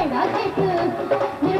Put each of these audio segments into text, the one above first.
けなく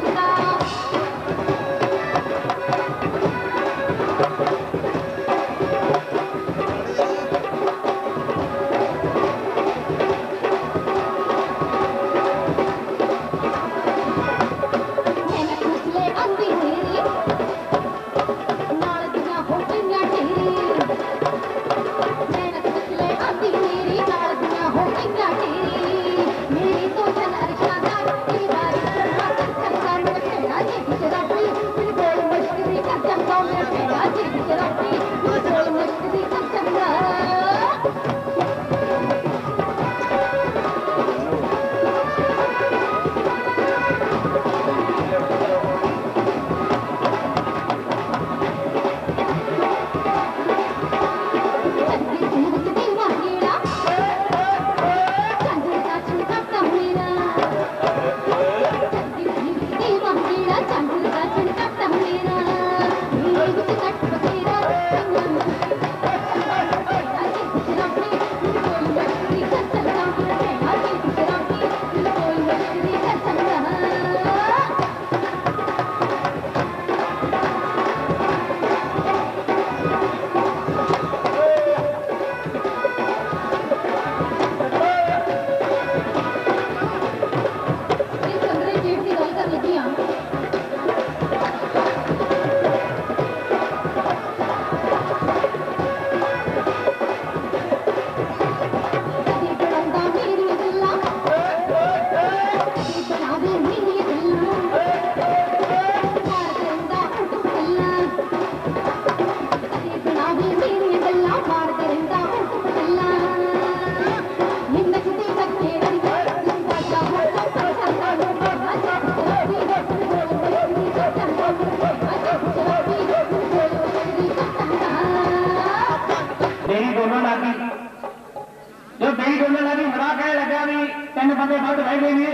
ਬੰਦੇ ਵੱਧ ਰਹਿ ਗਏ ਨੇ।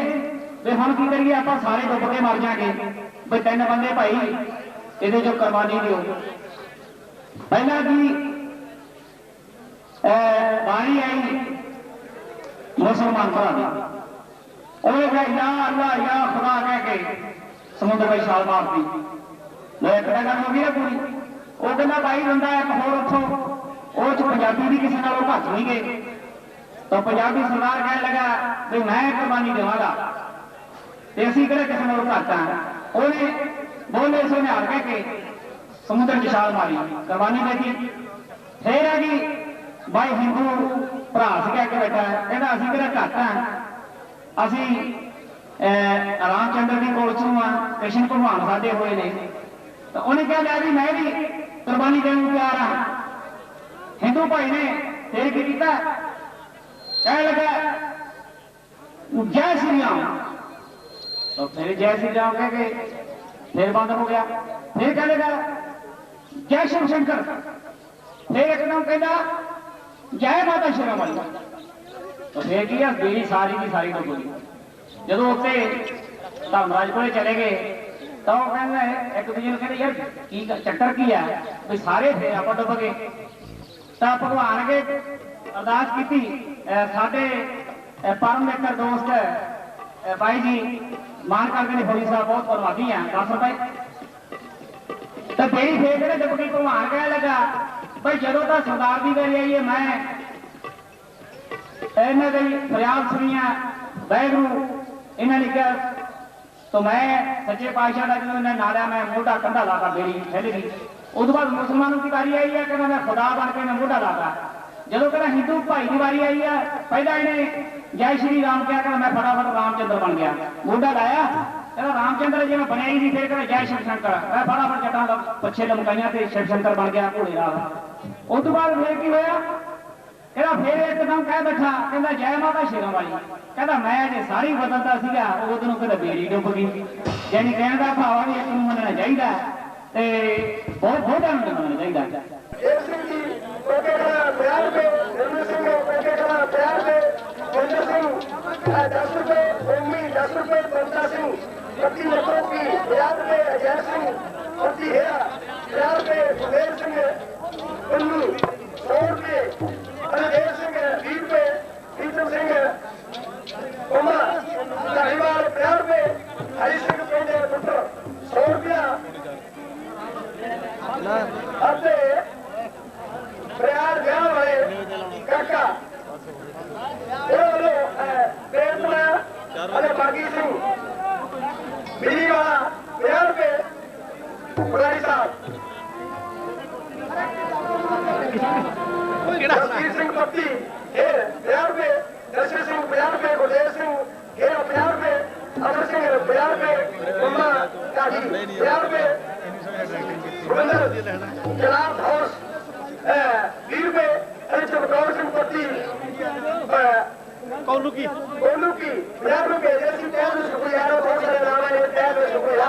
ਤੇ ਹੁਣ ਕੀ ਕਰੀਏ, ਆਪਾਂ ਸਾਰੇ ਡੁੱਬ ਕੇ ਮਰ ਜਾਾਂਗੇ। ਬਈ ਤਿੰਨ ਬੰਦੇ ਭਾਈ, ਇਹਦੇ ਜੋ ਕੁਰਬਾਨੀ ਦਿਓ। ਪਹਿਲਾਂ ਜੀ ਬਾਣੀ ਆਈ ਮੁਸਲਮਾਨ ਭਰਾ ਦੀ। ਉਹ ਕਹਿੰਦਾ ਅੱਲਾ ਯਾ ਖੁਦਾ, ਕਹਿ ਕੇ ਸਮੁੰਦਰ ਵਿੱਚ ਛਾਲ ਮਾਰਦੀ ਮੈਂ ਕਿਹੜਾ ਗੱਲ ਹੋ ਗਈ ਆ ਪੂਰੀ। ਉਹ ਕਹਿੰਦਾ, ਭਾਈ ਬੰਦਾ ਇੱਕ ਹੋਰ ਉੱਥੋਂ। ਉਹ ਚ ਪੰਜਾਬੀ ਵੀ ਕਿਸੇ ਨਾਲੋਂ ਘੱਟ ਨਹੀਂ ਗਏ ਤਾਂ ਪੰਜਾਬੀ ਸਰਦਾਰ ਕਹਿਣ ਲੱਗਾ ਵੀ ਮੈਂ ਕੁਰਬਾਨੀ ਦੇਵਾਂਗਾ। ਤੇ ਅਸੀਂ ਕਿਹੜਾ ਕਿਸੇ ਨੂੰ ਘਾਟਾ ਉਹਨੇ ਬੋਲੇ ਸੋ ਨੇ ਕੇ ਕੇ ਸਮੁੰਦਰ ਦੀ ਛਾਲ ਮਾਰੀ, ਕੁਰਬਾਨੀ ਦੇਤੀ। ਫੇਰ ਆ ਗਈ ਬਾਈ ਹਿੰਦੂ ਭਰਾ ਕਹਿ ਕੇ ਬੈਠਾ। ਕਹਿੰਦਾ ਅਸੀਂ ਕਿਹੜਾ ਘਾਟਾ ਅਸੀਂ ਰਾਮ ਚੰਦਰ ਦੀ ਕੋਲ ਚੋਂ ਆ ਕ੍ਰਿਸ਼ਨ ਭਗਵਾਨ ਸਾਡੇ ਹੋਏ ਨੇ। ਤਾਂ ਉਹਨੇ ਕਿਹਾ ਜਾ ਜੀ, ਮੈਂ ਵੀ ਕੁਰਬਾਨੀ ਦੇਣ ਨੂੰ ਤਿਆਰ ਆ ਹਿੰਦੂ ਭਾਈ ਨੇ ਫੇਰ ਕੀ ਕੀਤਾ? ਕਹਿ ਲੱਗਾ ਜੈ ਸ਼੍ਰੀ ਰਾਮ। ਤਾਂ ਫਿਰ ਜੈ ਸ਼੍ਰੀ ਰਾਮ ਕਹਿ ਕੇ ਫਿਰ ਬੰਦ ਹੋ ਗਿਆ। ਫਿਰ ਕਹਿ ਲੱਗਾ, ਜੈ ਸ਼ਿਵ ਸ਼ੰਕਰ। ਫਿਰ ਇੱਕਦਮ ਕਹਿੰਦਾ, ਜੈ ਮਾਤਾ ਸ਼੍ਰੀ ਰਾਮ ਵਾਲੀ ਤਾਂ ਫਿਰ ਕੀ ਆ ਬੇੜੀ ਸਾਰੀ ਦੀ ਸਾਰੀ ਡੁੱਬ ਗਈ। ਜਦੋਂ ਉੱਤੇ ਧਰਮਰਾਜ ਕੋਲੇ ਚਲੇ ਗਏ, ਤਾਂ ਉਹ ਕਹਿੰਦੇ ਇੱਕ ਦੂਜੇ ਨੂੰ ਕਹਿੰਦੇ, ਯਾਰ, ਕੀ ਗੱਲ- ਚੱਕਰ ਕੀ ਆ? ਵੀ ਸਾਰੇ ਫੇਰ ਆਪਾਂ ਡੁੱਬ ਗਏ। ਤਾਂ ਸਾਡੇ ਅਹ ਪਰਮ ਮਿੱਤਰ ਦੋਸਤ ਬਾਈ ਜੀ, ਮਾਨ ਕਰਕੇ ਨੇ ਸਾਹਿਬ ਬਹੁਤ ਪਰਵਾਦੀ ਆ ਦੱਸ ਰੁਪਏ ਤਾਂ ਬੇੜੀ ਫੇਰ ਜਿਹੜੇ ਡੁੱਬ ਗਈ ਭਗਵਾਨ ਕਹਿਣ ਲੱਗਾ? ਬਈ ਜਦੋਂ ਤਾਂ ਸਰਦਾਰ ਦੀ ਵਾਰੀ ਆਈ ਹੈ, ਮੈਂ ਇਹਨਾਂ ਦੀ ਫਰਿਆਦ ਸੁਣੀਆਂ। ਵੈਗਰੂ ਇਹਨਾਂ ਨੇ ਕਿਹਾ, ਤੋ ਮੈਂ ਸੱਚੇ ਪਾਤਸ਼ਾਹ ਦਾ ਜਦੋਂ ਇਹਨਾਂ ਨਾਲਿਆ ਮੈਂ ਮੋਢਾ ਕੰਧਾ ਲਾਤਾ ਬੇੜੀ ਫੈਲ ਗਈ ਉਦੋਂ ਬਾਅਦ ਮੁਸਲਮਾਨਾਂ ਦੀ ਵਾਰੀ ਆਈ ਹੈ? ਕਹਿੰਦਾ ਮੈਂ ਖੁਦਾ ਬਣ ਕੇ ਮੈਂ ਮੋਢਾ ਲਾਤਾ। ਜਦੋਂ ਕਹਿੰਦਾ ਹਿੰਦੂ ਭਾਈ ਦੀ ਵਾਰੀ ਆਈ ਹੈ ਪਹਿਲਾਂ ਇਹਨੇ ਜੈ ਸ਼੍ਰੀ ਰਾਮ ਕਿਹਾ, ਕਹਿੰਦਾ ਮੈਂ ਫਟਾਫਟ ਰਾਮਚੰਦਰ ਬਣ ਗਿਆ। ਮੋਢਾ ਲਾਇਆ, ਕਹਿੰਦਾ ਰਾਮਚੰਦਰ ਜਿਵੇਂ ਬਣਿਆ ਹੀ ਨਹੀਂ, ਫਿਰ ਕਹਿੰਦਾ ਜੈ ਸ਼ਿਵ ਸ਼ੰਕਰ। ਮੈਂ ਫਟਾਫਟ ਜੱਟਾਂ ਦਾ ਪੱਛੇ ਲਮਕਾਈਆਂ ਤੇ ਸ਼ਿਵ ਸ਼ੰਕਰ ਬਣ ਗਿਆ ਘੋੜੇ ਰਾਹ ਉਸ ਤੋਂ ਬਾਅਦ ਫਿਰ ਕੀ ਹੋਇਆ? ਕਹਿੰਦਾ ਫੇਰ ਇੱਕਦਮ ਕਹਿ ਬੈਠਾ, ਕਹਿੰਦਾ ਜੈ ਮਾਤਾ ਸ਼ੇਰਾਂ ਵਾਲੀ। ਕਹਿੰਦਾ ਮੈਂ ਜੇ ਸਾਰੀ ਬਦਲਦਾ ਸੀਗਾ ਉਦੋਂ ਨੂੰ ਕਹਿੰਦਾ ਬੇੜੀ ਡੁੱਬ ਗਈ। ਯਾਨੀ ਕਹਿਣ ਦਾ ਭਾਵ ਆ ਵੀ ਇੱਕ ਨੂੰ ਮੰਨਣਾ ਚਾਹੀਦਾ ਤੇ ਬਹੁਤ ਬਹੁਤਾਂ ਨੂੰ ਮੰਨਣਾ ਚਾਹੀਦਾ ਲੱਖੋਂ ਕੀ ਪਿਆਰ ਪੁਰਾਣੀ ਸਾਹਿਬ ਜਸਵੀਰ ਸਿੰਘ ਪੱਤੀ ਇਹ ਪਿਆਰ ਦੇ ਦਰਸ਼ਨ ਸਿੰਘ ਪਿਆਰ ਦੇ ਗੁਰਦੇਵ ਸਿੰਘ ਇਹ ਪਿਆਰ ਦੇ ਅਮਰ ਸਿੰਘ ਪਿਆਰ ਦੇ ਮੰਮਾ ਕਾਜੀ ਪਿਆਰ ਦੇ ਗੁਰਿੰਦਰ ਜਨਾਬ ਹਾਊਸ ਵੀਰ ਰੁਪਏ ਅਰੇ ਚਮਕੌਰ ਸਿੰਘ ਪੱਤੀ ਕੋਲੂ ਕੀ? ਕੋਲੂ ਕੀ ਪੰਜਾਹ ਰੁਪਏ ਜੇ ਅਸੀਂ ਤੈਨੂੰ ਸ਼ੁਕਰੀਆ ਬਹੁਤ ਸਾਰੇ ਨਾਮਾਂ ਨੇ ਤੈਨੂੰ ਸ਼ੁਕਰੀਆ